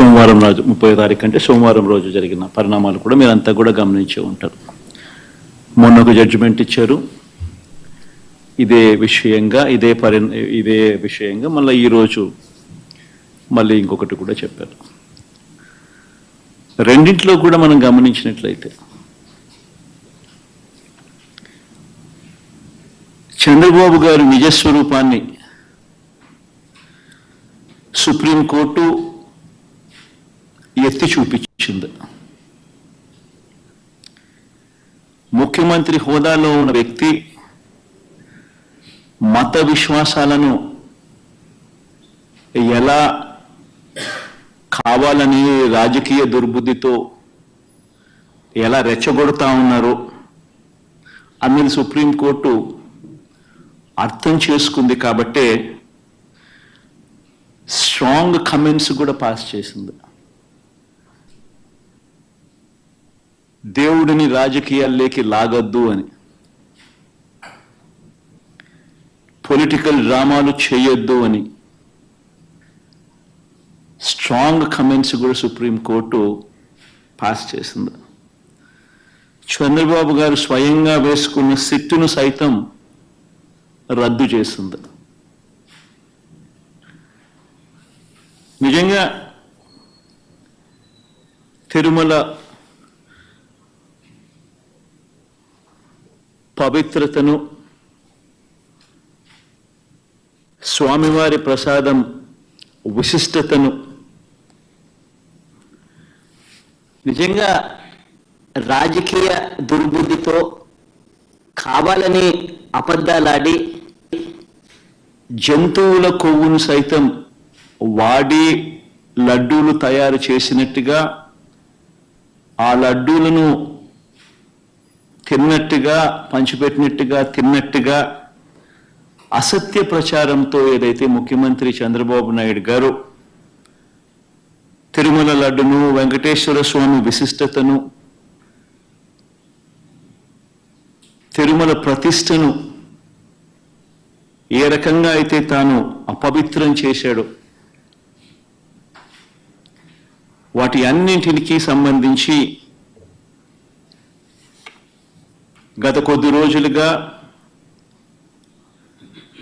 సోమవారం రోజు ముప్పై తారీఖు అంటే సోమవారం రోజు జరిగిన పరిణామాలు కూడా మీరంతా కూడా గమనించే ఉంటారు. మొన్న ఒక జడ్జిమెంట్ ఇచ్చారు. ఇదే విషయంగా ఇదే పరి ఇదే విషయంగా మళ్ళీ ఈరోజు మళ్ళీ ఇంకొకటి కూడా చెప్పారు. రెండింటిలో కూడా మనం గమనించినట్లయితే చంద్రబాబు గారి నిజస్వరూపాన్ని సుప్రీంకోర్టు ఎత్తి చూపించింది. ముఖ్యమంత్రి హోదాలో ఉన్న వ్యక్తి మత విశ్వాసాలను ఎలా కావాలని రాజకీయ దుర్బుద్ధితో ఎలా రెచ్చగొడతా ఉన్నారో అన్నది సుప్రీంకోర్టు అర్థం చేసుకుంది కాబట్టే స్ట్రాంగ్ కమెంట్స్ కూడా పాస్ చేసింది. దేవుడిని రాజకీయాల్లోకి లాగొద్దు అని. పొలిటికల్ డ్రామాలు చేయొద్దు అని. స్ట్రాంగ్ కమెంట్స్ కూడా సుప్రీంకోర్టు పాస్ చేసింది. చంద్రబాబు గారు స్వయంగా వేసుకున్న సిట్టును సైతం రద్దు చేసింది. నిజంగా తిరుమల పవిత్రతను స్వామివారి ప్రసాదం విశిష్టతను. నిజంగా రాజకీయ దుర్బుద్ధితో కావాలని అబద్ధాలాడి జంతువుల కొవ్వును సైతం వాడి లడ్డూలు తయారు చేసినట్టుగా ఆ లడ్డూలను తిన్నట్టుగా పంచిపెట్టినట్టుగా తిన్నట్టుగా అసత్య ప్రచారంతో ఏదైతే ముఖ్యమంత్రి చంద్రబాబు నాయుడు గారు తిరుమల లడ్డును వెంకటేశ్వర స్వామి విశిష్టతను తిరుమల ప్రతిష్టను ఏ రకంగా అయితే తాను అపవిత్రం చేశాడో వాటి అన్నింటికి సంబంధించి గత కొద్ది రోజులుగా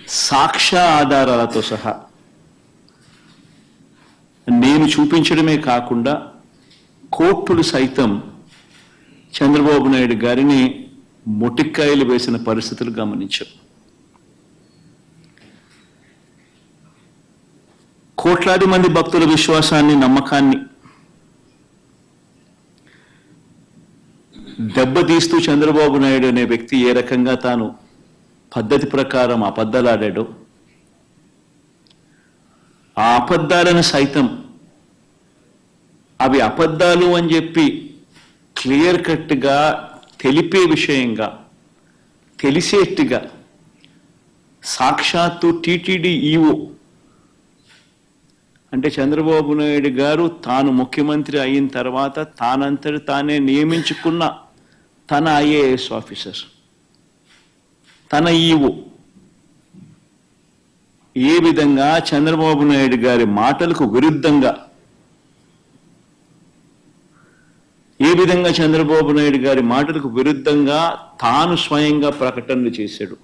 సాక్ష్య ఆధారాలతో సహా నేను చూపించడమే కాకుండా కోర్టులు సైతం చంద్రబాబు నాయుడు గారిని మొటిక్కాయలు వేసిన పరిస్థితులు గమనించాం. కోట్లాది మంది భక్తుల విశ్వాసాన్ని నమ్మకాన్ని దెబ్బతీస్తూ చంద్రబాబు నాయుడు అనే వ్యక్తి ఏ రకంగా తాను పద్ధతి ప్రకారం అబద్ధాలాడాడో ఆ అబద్ధాలను సైతం అవి అబద్ధాలు అని చెప్పి క్లియర్ కట్గా తెలిపే విషయంగా తెలిసేట్టుగా సాక్షాత్తు టీటీడీ ఈఓ అంటే చంద్రబాబు నాయుడు గారు తాను ముఖ్యమంత్రి అయిన తర్వాత తానంతటి తానే నియమించుకున్న తన ఐఏఎస్ ఆఫీసర్ తన ఈఓ. ఏ విధంగా చంద్రబాబు నాయుడు గారి మాటలకు విరుద్ధంగా ఏ విధంగా చంద్రబాబు నాయుడు గారి మాటలకు విరుద్ధంగా తాను స్వయంగా ప్రకటనలు చేశాడు.